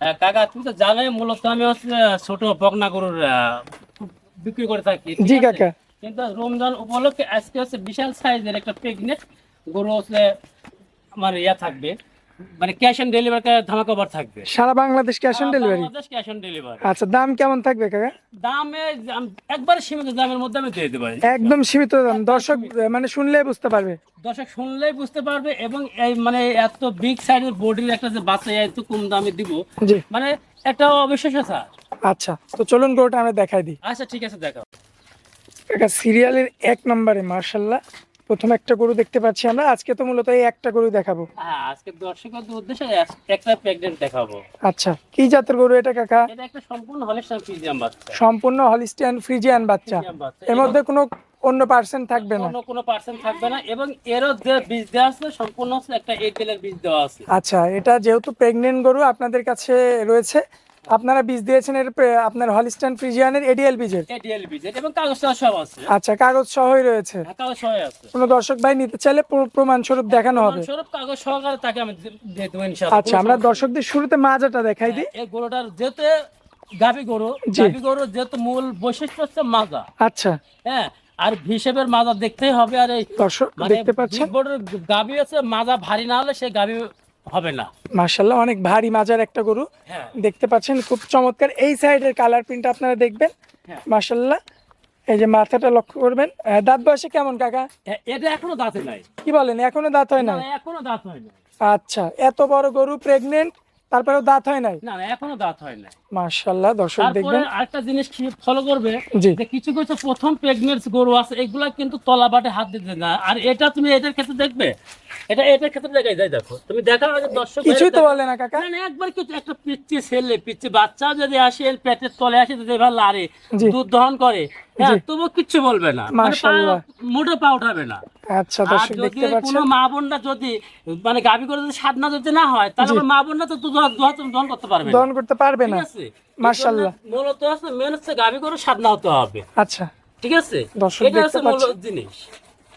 কাকা তুমি তো জানোই মূলত আমি হচ্ছে ছোট বকনা গরুর আহ, বিক্রি করে থাকি জি কাকা। কিন্তু রমজান উপলক্ষে আজকে হচ্ছে বিশাল সাইজের একটা প্রেগনেন্ট গরু হচ্ছে আমার ইয়া থাকবে। মানে ক্যাশ অন ডেলিভারি ধামাকা অফার থাকবে। সারা Bangladesh cash on delivery cash on delivery আচ্ছা দাম কেমন থাকবে কাকা? দামে আম- একবারে সীমিত দামের মধ্যে আমি দিয়ে দেবো। একদম সীমিত দাম। দর্শক মানে শুনলে বুঝতে পারবে। দর্শক শুনলেই বুঝতে পারবে এবং এই মানে এত বিগ সাইজের বডির একটা যে বাচ্চা এত কম দামে দিব মানে একটা অবিশ্বাস স্যার আচ্ছা তো চলুন গরুটা আমরা দেখাই দিই। আচ্ছা ঠিক আছে দেখো কাকা সিরিয়ালের এক নম্বরে মার্শাল্লাহ। প্রথম একটা গরু দেখতে পাচ্ছি আমরা। আজকে তো মূলত এই একটা গরু দেখাবো। হ্যাঁ আজকে দর্শকদের উদ্দেশ্যে একটা প্রেগনেন্ট দেখাবো। আচ্ছা কি জাতের গরু এটা কাকা? এটা একটা সম্পূর্ণ হলিস্টান ফিজিয়াম বাচ্চা। সম্পূর্ণ হলিস্টিয়ান ফ্রিজিয়ান বাচ্চা। এর মধ্যে কোনো অন্য পার্সেন্ট থাকবে না? অন্য কোনো পার্সেন্ট থাকবে না এবং এরও যে বীজ দেওয়া আছে সম্পূর্ণ একটা এয়ারটেল এর বীজ দেওয়া আছে। আচ্ছা এটা যেহেতু প্রেগনেন্ট গরু আপনাদের কাছে রয়েছে। আপনারা বীজ দিয়েছেন এর আপনার হলিস্টান ফ্রিজিয়ানের এডিএল বীজের? এডিএল বীজ এবং কাগজটা সব আছে। আচ্ছা কাগজ সহই রয়েছে। হ্যাঁ, কাগজ সহ আছে। কোনো দর্শক ভাই নিতে চাইলে প্রমাণ স্বরূপ দেখানো হবে। স্বরূপ কাগজ সহকারে তাকে আমি দিয়ে দেবো ইনশাআল্লাহ। আচ্ছা আমরা দর্শকদের শুরুতে মাজাটা দেখাই দিই। এই গরুটার যেহেতু গাভী গরু। গাভী গরু যেহেতু মূল বৈশিষ্ট্য হচ্ছে মাজা। আচ্ছা। হ্যাঁ আর হিসেবের মাজা দেখতেই হবে। আর এই দর্শক মানে দেখতে পাচ্ছেন? গাভী আছে মাজা ভারী না হলে সে গাভী হবে না। মার্শাল্লাহ অনেক ভারী মাজার একটা গরু। হ্যাঁ। দেখতে পাচ্ছেন খুব চমৎকার। এই সাইডের কালার প্রিন্ট আপনারা দেখবেন। হ্যাঁ। মার্শাল্লাহ এই যে মাথাটা লক্ষ্য করবেন। দাঁত বয়সে কেমন কাকা? এটা এখনও দাঁতে নাই। কি বলেন এখনও দাঁত হয় না এখনও দাঁত হয় না আচ্ছা এত বড় গরু প্রেগনেন্ট তারপরেও দাঁত হয় নাই? না এখনও দাঁত হয় নাই। মার্শাল্লাহ দর্শক দেখবেন। আরেকটা জিনিস ফলো করবে? যে কিছু কিছু প্রথম প্রেগনেন্ট গরু আছে এগুলা কিন্তু তলা বাটে হাত দিতে না। আর এটা তুমি এটার ক্ষেত্রে দেখবে? এটা এটার ক্ষেত্রে দেখাই যাই দেখো। তুমি দেখাও আগে দর্শক কিছুই তো বলে না কাকা। না, একবার কিছু একটা পিচ্ছি ছেলে পিচ্ছি বাচ্চা যদি আসে এর পেটের তলে আসে যদি এবার লাড়ে জি। দুধ দহন করে হ্যাঁ তবু কিচ্ছু বলবে না। মানে পা- মাশাআল্লাহ। মোটে পা উঠাবে না। আচ্ছা দর্শক যদি দেখতে কোনো মা বোনরা যদি মানে গাভী করে যদি সাধনা যদি না হয় তাহলে মা বোনরা তো দুধ দুধ দহন করতে পারবে দহন করতে পারবে না। মাশাআল্লাহ। মূলত হচ্ছে মেন হচ্ছে গাভী করে সাধনা হতে হবে। আচ্ছা। ঠিক আছে? দর্শক এটা হচ্ছে মূল জিনিস।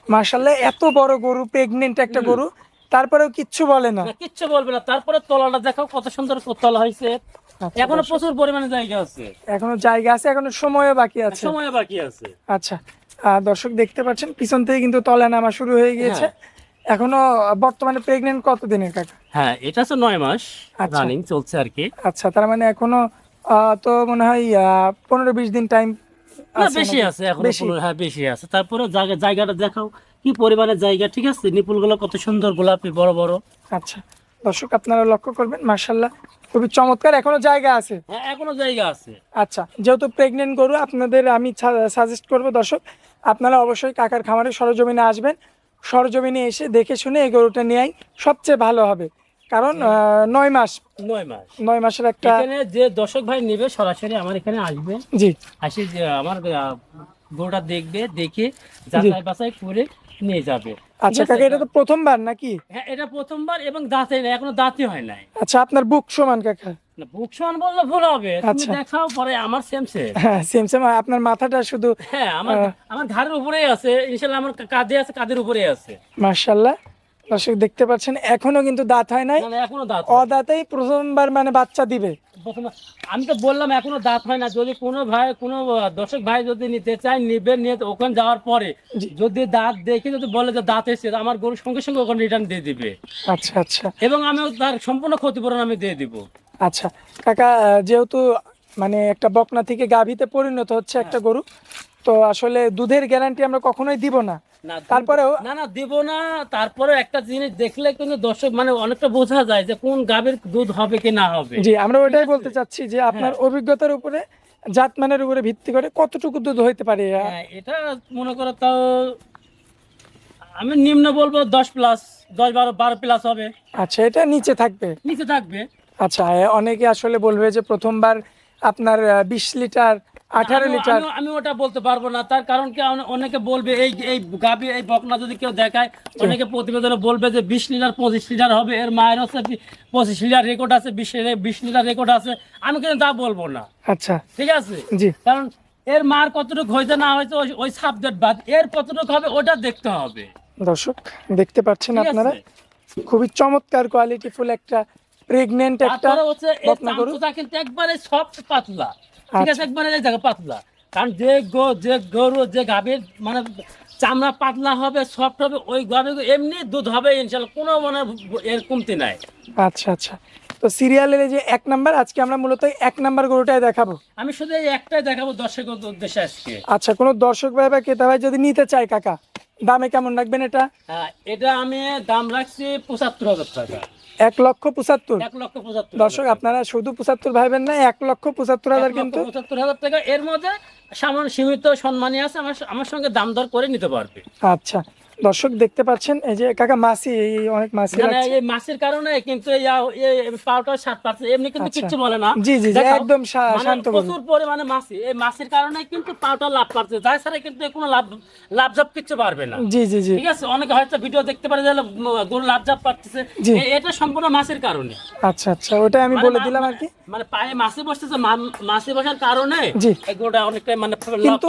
মার্শাল্লাহ এত বড় গরু প্রেগনেন্ট একটা গরু তারপরেও কিচ্ছু বলে না। কিচ্ছু বলবে না। তারপরে তলাটা দেখাও কত সুন্দর তলা হয়েছে। এখনও দর্শক, প্রচুর পরিমাণে জায়গা আছে। এখনও জায়গা আছে এখনও সময়ও বাকি আছে। সময় বাকি আছে। আচ্ছা দর্শক দেখতে পাচ্ছেন পিছন থেকে কিন্তু তলা নামা শুরু হয়ে গিয়েছে। এখনও বর্তমানে প্রেগনেন্ট কত দিনের কাকা? হ্যাঁ এটা হচ্ছে নয় মাস আচ্ছা। রানিং চলছে আর কি। আচ্ছা তার মানে এখনও তো মনে হয় পনেরো বিশ দিন টাইম বেশি আছে এখন। হ্যাঁ বেশি আছে। তারপরে জায়গা জায়গাটা দেখাও কি পরিমাণে জায়গা ঠিক আছে? নিপুলগুলো কত সুন্দর গোলাপি বড় বড়। আচ্ছা দর্শক আপনারা লক্ষ্য করবেন মার্শাল্লাহ খুবই চমৎকার এখনও জায়গা আছে? হ্যাঁ এখনও জায়গা আছে। আচ্ছা যেহেতু প্রেগনেন্ট গরু আপনাদের আমি সাজেস্ট করব দর্শক আপনারা অবশ্যই কাকার খামারে সরজমিনে আসবেন। সরজমিনে এসে দেখে শুনে এই গরুটা নেওয়াই সবচেয়ে ভালো হবে। কারণ নয় মাস। নয় মাস। নয় মাসের একটা এখানে যে দর্শক ভাই নেবে সরাসরি আমার এখানে আসবে জি। আসি যে আমার গরুটা দেখবে দেখে যাচাই বাছাই করে নিয়ে যাবে। আচ্ছা কাকা এটা তো প্রথমবার নাকি? হ্যাঁ এটা প্রথমবার এবং দাঁতে এখনও দাঁতই হয় নাই। আচ্ছা আপনার বুক সমান কাকা? বুক সমান বললে ভুল হবে তুমি আচ্ছা। দেখাও পরে আমার সেম সেম হ্যাঁ সেম সেম আপনার মাথাটা শুধু হ্যাঁ আমার আমার ঘাড়ের উপরেই আছে ইনশাল্লাহ আমার কাঁধে আছে কাঁধের উপরেই আছে। দর্শক দেখতে পাচ্ছেন এখনও কিন্তু দাঁত হয় নাই। এখনও দাঁত অদাঁতেই প্রথমবার মানে বাচ্চা দিবে। প্রথমে আমি তো বললাম এখনও দাঁত হয় না। যদি কোনো ভাই কোনো দর্শক ভাই যদি নিতে চায় নিবে নিয়ে ওখানে যাওয়ার পরে যদি দাঁত দেখে যদি বলে যে দাঁত এসে আমার গরু সঙ্গে সঙ্গে ওখানে রিটার্ন দিয়ে দিবে। আচ্ছা আচ্ছা। এবং আমি তার সম্পূর্ণ ক্ষতিপূরণ আমি দিয়ে দিব। আচ্ছা। কাকা যেহেতু মানে একটা বকনা থেকে গাভীতে পরিণত হচ্ছে একটা গরু তো আসলে দুধের গ্যারান্টি আমরা কখনোই দিব না। তারপরেও না না দিব না। তারপরে একটা জিনিস দেখলে কিন্তু দর্শক মানে অনেকটা বোঝা যায় যে কোন গাভীর দুধ হবে কি না হবে। জি আমরা ওটাই বলতে চাচ্ছি যে আপনার অভিজ্ঞতার উপরে জাতমানের উপরে ভিত্তি করে কতটুকু দুধ হইতে পারে হ্যাঁ এটা মনে করো তাও আমি নিম্ন বলব দশ প্লাস দশ বারো বারো প্লাস হবে। আচ্ছা এটা নিচে থাকবে? নিচে থাকবে। আচ্ছা অনেকে আসলে বলবে যে প্রথমবার আপনার বিশ লিটার আঠারো লিটার। আমি- ওটা বলতে পারব না। তার কারণ কি অনেকে বলবে এই এই গাবি এই বকনা যদি কেউ দেখায় অনেকে প্রতিবেদনে বলবে যে বিশ লিটার পঁচিশ লিটার হবে। এর মায়ের হচ্ছে পঁচিশ লিটার রেকর্ড আছে বিশ বিশ লিটার রেকর্ড আছে। আমি কিন্তু তা বলব না। আচ্ছা। ঠিক আছে? জি। কারণ এর মার কতটুকু হয়েছে না হয়েছে ওই- সাবজেক্ট বাদ। এর কতটুকু হবে ওটা দেখতে হবে। দর্শক দেখতে পাচ্ছেন আপনারা? খুবই চমৎকার কোয়ালিটিফুল একটা প্রেগনেন্ট একটা হচ্ছে কিন্তু একবারে সফট পাতলা। ঠিক আচ্ছা। আছে একবারে জায়গা পাতলা। কারণ যে গো যে গরু যে গাভীর মানে চামড়া পাতলা হবে সফট হবে ওই গাভীর এমনি দুধ হবে ইনশাল্লাহ কোনো মানে এর কমতি নাই। আচ্ছা আচ্ছা। তো সিরিয়ালের এই যে এক নাম্বার আজকে আমরা মূলত এক নাম্বার গরুটাই দেখাবো। আমি শুধু এই একটাই দেখাবো দর্শকের উদ্দেশ্যে আজকে। আচ্ছা কোনো দর্শক ভাই বা ক্রেতা ভাই যদি নিতে চায় কাকা? দামে কেমন রাখবেন এটা? হ্যাঁ, এটা আমি দাম রাখছি পঁচাত্তর হাজার টাকা। এক লক্ষ পঁচাত্তর? এক লক্ষ পঁচাত্তর দর্শক আপনারা শুধু পঁচাত্তর ভাইবেন না এক লক্ষ পঁচাত্তর হাজার কিন্তু পঁচাত্তর হাজার টাকা। এর মধ্যে সামান্য সীমিত সম্মানী আছে আমার আমার সঙ্গে দাম দর করে নিতে পারবে। আচ্ছা দর্শক দেখতে পাচ্ছেন এই যে কাকা মাসি এই অনেক মাসি মানে এই মাছের কারণে কিন্তু পাউটা সাত পাচ্ছে এমনি কিন্তু আচ্ছা। কিচ্ছু বলে না। জি জি একদম মানে শান্ত প্রচুর পরিমাণে মাছি এই মাছের কারণে কিন্তু পাউটা লাভ পাচ্ছে। তাছাড়া কিন্তু কোনো লাভ লাভ জাপ কিচ্ছু পারবে না। জি জি জি। ঠিক আছে অনেকে হয়তো ভিডিও দেখতে পারে যে গরু লাভ জাপ পাচ্ছে এটা সম্পূর্ণ মাছের কারণে। আচ্ছা আচ্ছা ওটা আমি মানে বলে দিলাম আর কি। মানে পায়ে মাছে বসতেছে মাছে বসার কারণে জি। গরুটা অনেকটাই মানে কিন্তু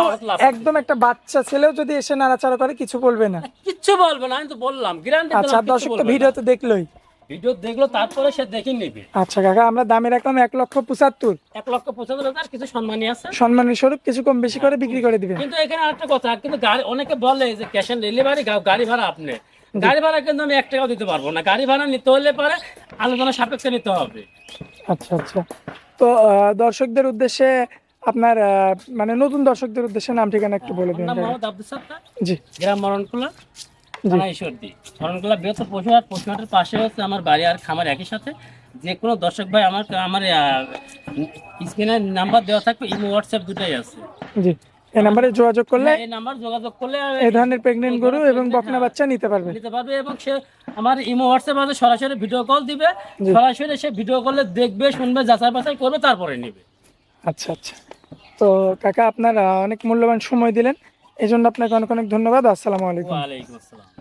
একদম একটা বাচ্চা ছেলেও যদি এসে নাড়াচাড়া করে কিছু বলবে না। কিচ্ছু বলবে না আমি তো বললাম। গ্যারান্টি আচ্ছা দর্শক তো ভিডিও তো দেখলোই। ভিডিও দেখল তারপরে সে দেখে নেবে। আচ্ছা কাকা আমরা দামে রাখলাম এক লক্ষ পঁচাত্তর। এক লক্ষ পঁচাত্তর হাজার কিছু সম্মানী আছে। সম্মানের স্বরূপ কিছু কম বেশি করে বিক্রি করে দিবেন কিন্তু এখানে আরেকটা কথা কিন্তু গাড়ি অনেকে বলে যে ক্যাশ অন ডেলিভারি গাড়ি ভাড়া আপনি। গাড়ি ভাড়া কিন্তু আমি এক টাকাও দিতে পারব না। গাড়ি ভাড়া নিতে হলে পারে আলোচনা সাপেক্ষে নিতে হবে। আচ্ছা আচ্ছা। তো আহ, দর্শকদের উদ্দেশ্যে আপনার মানে নতুন দর্শকদের উদ্দেশ্যে নাম ঠিকানা একটু বলে দিন। জি। গ্রাম মরণকুলা ঈশ্বরদী। মরণকুলা বৃহত্তর পশুহাট পশুহাটের পাশে হচ্ছে আমার বাড়ি আর খামার একই সাথে। যে কোনো দর্শক ভাই আমার আমার স্ক্রিনের নাম্বার দেওয়া থাকবে ইমো হোয়াটসঅ্যাপ দুটাই আছে। জি। এই নাম্বারে যোগাযোগ করলে এই নাম্বার যোগাযোগ করলে এই ধরনের প্রেগনেন্ট গরু এবং বকনা বাচ্চা নিতে পারবে। নিতে পারবে এবং সে আমার ইমো হোয়াটসঅ্যাপ আছে সরাসরি ভিডিও কল দিবে। সরাসরি সে ভিডিও কলে দেখবে শুনবে যাচাই বাছাই করবে তারপরে নেবে। আচ্ছা আচ্ছা। তো কাকা, আপনার অনেক মূল্যবান সময় দিলেন। এই জন্য আপনাকে অনেক অনেক ধন্যবাদ। আসসালামু আলাইকুম। আসসালাম।